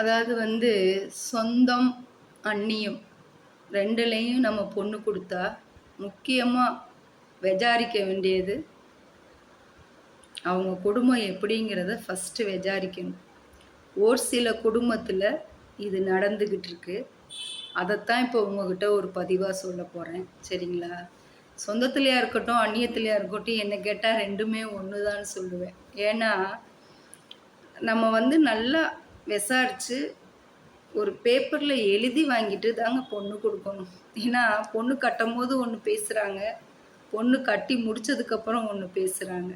அதாவது வந்து சொந்தம் அந்நியம் ரெண்டுலேயும் நம்ம பொண்ணு கொடுத்தா முக்கியமாக விசாரிக்க வேண்டியது அவங்க குடும்பம் எப்படிங்கிறத ஃபஸ்ட்டு விசாரிக்கணும். ஒரு சில குடும்பத்தில் இது நடந்துக்கிட்டு இருக்கு. அதைத்தான் இப்போ உங்ககிட்ட ஒரு பதிவாக சொல்ல போகிறேன் சரிங்களா? சொந்தத்துலேயா இருக்கட்டும் அந்நியத்துலேயா இருக்கட்டும் என்னை கேட்டால் ரெண்டுமே ஒன்று தான் சொல்லுவேன். ஏன்னா நம்ம வந்து நல்லா விசாரித்து ஒரு பேப்பரில் எழுதி வாங்கிட்டு தாங்க பொண்ணு கொடுக்கணும். ஏன்னா பொண்ணு கட்டும் போது ஒன்று பேசுகிறாங்க பொண்ணு கட்டி முடித்ததுக்கப்புறம் ஒன்று பேசுகிறாங்க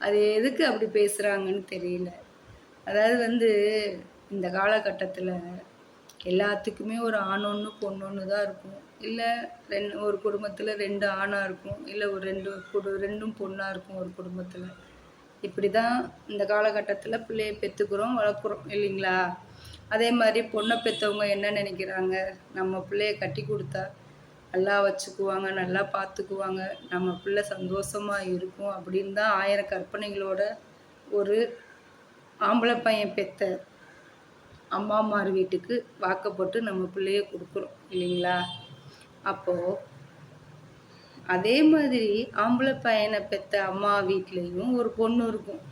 அது எதுக்கு அப்படி பேசுகிறாங்கன்னு தெரியல. அதாவது வந்து இந்த காலகட்டத்தில் எல்லாத்துக்குமே ஒரு ஆணொன்று பொண்ணொன்று தான் இருக்கும். இல்லை ரெண்டு ஒரு குடும்பத்தில் ரெண்டு ஆணாக இருக்கும். இல்லை ஒரு ரெண்டு குடு ரெண்டும் பொண்ணாக இருக்கும் ஒரு குடும்பத்தில். இப்படி தான் இந்த காலகட்டத்தில் பிள்ளைய பெற்றுக்கிறோம் வளர்க்குறோம் இல்லைங்களா? அதே மாதிரி பொண்ணை பெற்றவங்க என்ன நினைக்கிறாங்க? நம்ம பிள்ளைய கட்டி கொடுத்தா நல்லா வச்சுக்குவாங்க நல்லா பார்த்துக்குவாங்க நம்ம பிள்ளை சந்தோஷமாக இருக்கும் அப்படின்னு தான் ஆயிரம் கற்பனைகளோட ஒரு ஆம்பளை பையன் பெற்ற அம்மாமார் வீட்டுக்கு வாக்கப்பட்டு நம்ம பிள்ளைய கொடுக்குறோம் இல்லைங்களா? அப்போது அதே மாதிரி ஆம்பளை பையனை பெற்ற அம்மா வீட்லேயும் ஒரு பொண்ணு இருக்கும்.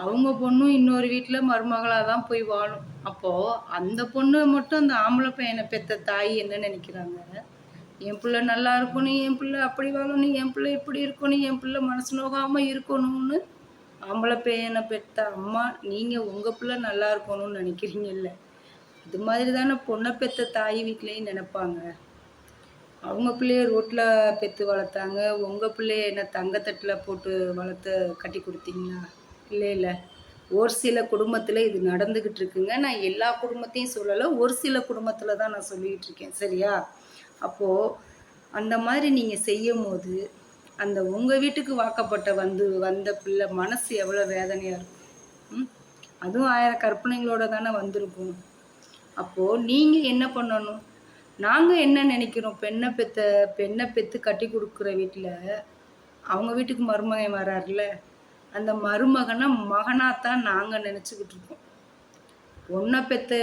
அவங்க பொண்ணும் இன்னொரு வீட்டில் மருமகளாக தான் போய் வாழும். அப்போது அந்த பொண்ணு மட்டும் அந்த ஆம்பளை பையனை பெற்ற தாய் என்ன நினைக்கிறாங்க? என் பிள்ளை நல்லா இருக்கணும் என் பிள்ளை அப்படி வாழணும் என் பிள்ளை இப்படி இருக்கணும் என் பிள்ளை மனசு நோகாமல் இருக்கணும்னு ஆம்பளை பையனை பெற்ற அம்மா நீங்கள் உங்கள் பிள்ளை நல்லா இருக்கணும்னு நினைக்கிறீங்கல்ல? இது மாதிரி தானே பொண்ணை பெற்ற தாய் வீட்லேயும் நினைப்பாங்க. அவங்க பிள்ளைய ரோட்டில் பெற்று வளர்த்தாங்க. உங்கள் பிள்ளைய என்ன தங்கத்தட்டில் போட்டு வளர்த்து கட்டி கொடுத்தீங்களா? இல்லை இல்லை. ஒரு சில குடும்பத்தில் இது நடந்துக்கிட்டு இருக்குங்க. நான் எல்லா குடும்பத்தையும் சொல்லலை. ஒரு சில குடும்பத்தில் தான் நான் சொல்லிக்கிட்டு இருக்கேன். சரியா? அப்போது அந்த மாதிரி நீங்கள் செய்யும் போது அந்த உங்கள் வீட்டுக்கு வாக்கப்பட்ட வந்து வந்த பிள்ளை மனசு எவ்வளோ வேதனையாக இருக்கும்? அதுவும் ஆயிரம் கற்பனைகளோட தானே வந்திருக்கும். அப்போது நீங்கள் என்ன பண்ணணும்? நாங்கள் என்ன நினைக்கிறோம்? பெண்ணை பெத்த பெண்ணை பெற்று கட்டி கொடுக்குற வீட்டில் அவங்க வீட்டுக்கு மருமகன் வராருல அந்த மருமகனை மகனாகத்தான் நாங்கள் நினச்சிக்கிட்டு இருக்கோம். பொண்ணை பெற்ற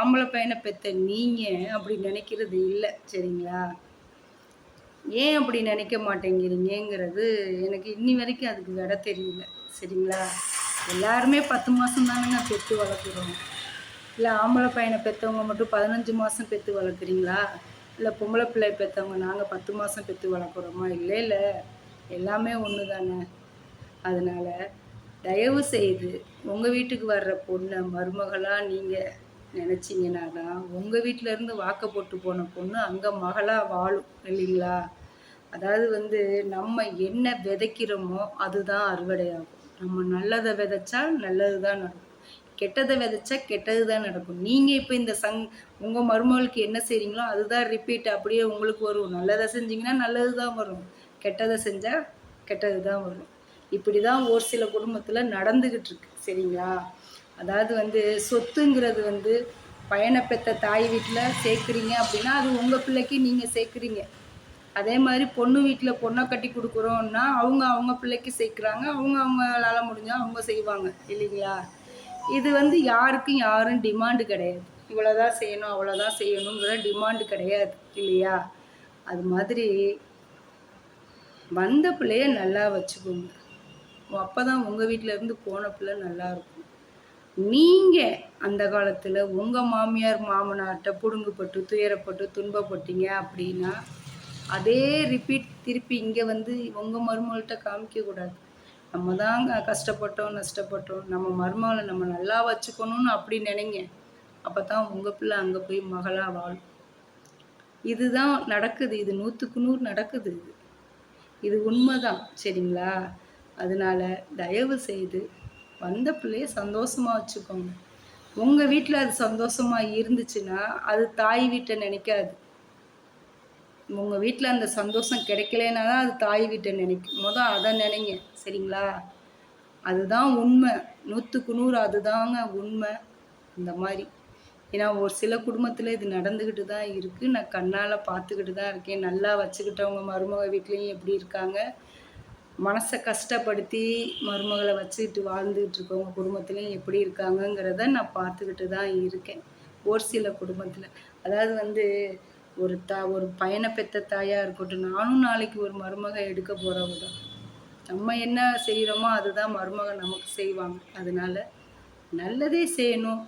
ஆம்பளை பையனை பெத்த நீங்கள் அப்படி நினைக்கிறது இல்லை சரிங்களா? ஏன் அப்படி நினைக்க மாட்டேங்கிறீங்கிறது எனக்கு இன்னி வரைக்கும் அதுக்கு விட தெரியல சரிங்களா? எல்லாருமே பத்து மாதம் தானேங்க பெற்று வளர்க்குறோம். இல்லை ஆம்பளை பையனை பெற்றவங்க மட்டும் பதினஞ்சு மாதம் பெற்று வளர்க்குறீங்களா? இல்லை பொம்பளை பிள்ளை பெற்றவங்க நாங்கள் பத்து மாதம் பெற்று வளர்க்குறோமா? இல்லை இல்லை. எல்லாமே ஒன்று தானே அதனால் தயவு செய்து உங்கள் வீட்டுக்கு வர்ற பொண்ணை மருமகளாக நீங்கள் நினச்சிங்கன்னா தான் உங்கள் வீட்டிலேருந்து வாக்க போட்டு போன பொண்ணு அங்கே மகளாக வாழும் இல்லைங்களா? அதாவது வந்து நம்ம என்ன விதைக்கிறோமோ அதுதான் அறுவடையாகும். நம்ம நல்லதை விதைச்சா நல்லது தான் நடக்கும். கெட்டதை விதைச்சா கெட்டது தான் நடக்கும். நீங்கள் இப்போ இந்த சங் உங்கள் மருமகளுக்கு என்ன செய்கிறீங்களோ அதுதான் ரிப்பீட் அப்படியே உங்களுக்கு வரும். நல்லதை செஞ்சீங்கன்னா நல்லது தான் வரும். கெட்டதை செஞ்சால் கெட்டது தான் வரும். இப்படி தான் ஒரு சில குடும்பத்தில் நடந்துக்கிட்டு இருக்கு. சரிங்களா? அதாவது வந்து சொத்துங்கிறது வந்து பயண பெற்ற தாய் வீட்டில் சேர்க்குறீங்க அப்படின்னா அது உங்கள் பிள்ளைக்கு நீங்கள் சேர்க்குறீங்க. அதே மாதிரி பொண்ணு வீட்டில் பொண்ணை கட்டி கொடுக்குறோன்னா அவங்க அவங்க பிள்ளைக்கு சேர்க்குறாங்க. அவங்க அவங்களால முடிஞ்சால் அவங்க செய்வாங்க. இல்லைங்களா? இது வந்து யாருக்கும் யாரும் டிமாண்டு கிடையாது. இவ்வளோதான் செய்யணும் அவ்வளோதான் செய்யணுங்கிற டிமாண்டு கிடையாது இல்லையா? அது மாதிரி வந்த பிள்ளைய நல்லா வச்சுக்கோங்க. அப்போ தான் உங்கள் வீட்டிலேருந்து போன பிள்ளை நல்லா இருக்கும். நீங்கள் அந்த காலத்தில் உங்கள் மாமியார் மாமனார்கிட்ட புடுங்குப்பட்டு துயரப்பட்டு துன்பப்பட்டீங்க அப்படின்னா அதே ரிப்பீட் திருப்பி இங்கே வந்து உங்கள் மருமகள்கிட்ட காமிக்கக்கூடாது நம்ம தாங்க கஷ்டப்பட்டோம் நஷ்டப்பட்டோம். நம்ம மருமகளை நம்ம நல்லா வச்சுக்கணும்னு அப்படி நினைங்க. அப்போ தான் உங்கள் பிள்ளை அங்கே போய் மகளாக வாழும். இதுதான் நடக்குது. இது நூற்றுக்கு நூறு நடக்குது இது. இது உண்மைதான். சரிங்களா? அதனால தயவு செய்து வந்த பிள்ளைய சந்தோஷமாக வச்சுக்கோங்க. உங்கள் வீட்டில் அது சந்தோஷமாக இருந்துச்சுன்னா அது தாய் வீட்டை நினைக்காது. உங்கள் வீட்டில் அந்த சந்தோஷம் கிடைக்கலனா தான் அது தாய் வீட்டை நினைக்கும். மொதல் அதை நினைங்க. சரிங்களா? அதுதான் உண்மை. நூற்றுக்கு நூறு அதுதாங்க உண்மை. இந்த மாதிரி. ஏன்னா ஒரு சில குடும்பத்தில் இது நடந்துக்கிட்டு தான் இருக்குது நான் கண்ணால் பார்த்துக்கிட்டு தான் இருக்கேன். நல்லா வச்சுக்கிட்டவங்க மருமக வீட்லேயும் எப்படி இருக்காங்க? மனசை கஷ்டப்படுத்தி மருமகளை வச்சுக்கிட்டு வாழ்ந்துக்கிட்டு இருக்கவங்க குடும்பத்துலேயும் எப்படி இருக்காங்கங்கிறத நான் பார்த்துக்கிட்டு தான் இருக்கேன். ஒரு சில குடும்பத்தில். அதாவது வந்து ஒரு தா ஒரு பையனை பெத்த தாயாக இருக்கட்டும் நானும் நாளைக்கு ஒரு மருமக எடுக்க போகிறவங்க தான் நம்ம என்ன செய்கிறோமோ அதுதான் மருமக நமக்கு செய்வாங்க. அதனால நல்லதே செய்யணும்.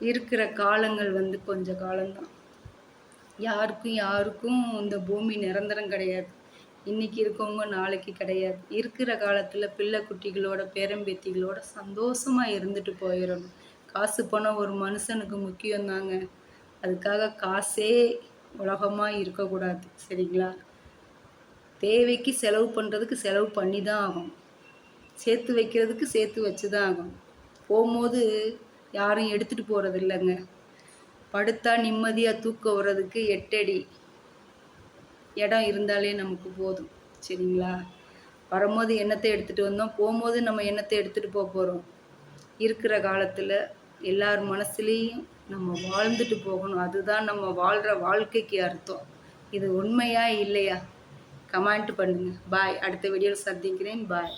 இருக்கிற காலங்கள் வந்து கொஞ்ச காலம்தான். யாருக்கும் யாருக்கும் இந்த பூமி நிரந்தரம் கிடையாது. இன்னைக்கு இருக்கவங்க நாளைக்கு கிடையாது. இருக்கிற காலத்தில் பிள்ளை குட்டிகளோட பேரம்பேத்திகளோட சந்தோஷமாக இருந்துட்டு போயிடணும். காசு பணம் ஒரு மனுஷனுக்கு முக்கியம்தாங்க. அதுக்காக காசே உலகமாக இருக்கக்கூடாது சரிங்களா? தேவைக்கு செலவு பண்ணுறதுக்கு செலவு பண்ணி தான் ஆகும் சேர்த்து வைக்கிறதுக்கு சேர்த்து வச்சு தான் ஆகும் போகும்போது யாரும் எடுத்துகிட்டு போகிறது இல்லைங்க படுத்தா நிம்மதியாக தூக்கம் வர்றதுக்கு எட்டடி இடம் இருந்தாலே நமக்கு போதும் சரிங்களா? வரும்போது எண்ணத்தை எடுத்துகிட்டு வந்தோம்? போகும்போது நம்ம எண்ணத்தை எடுத்துகிட்டு போக போகிறோம் இருக்கிற காலத்தில் எல்லார் மனசுலேயும் நம்ம வாழ்ந்துட்டு போகணும். அதுதான் நம்ம வாழ்கிற வாழ்க்கைக்கு அர்த்தம். இது உண்மையா இல்லையா? கமெண்ட் பண்ணுங்கள் பாய் அடுத்த வீடியோவில் சந்திக்கிறேன். பாய்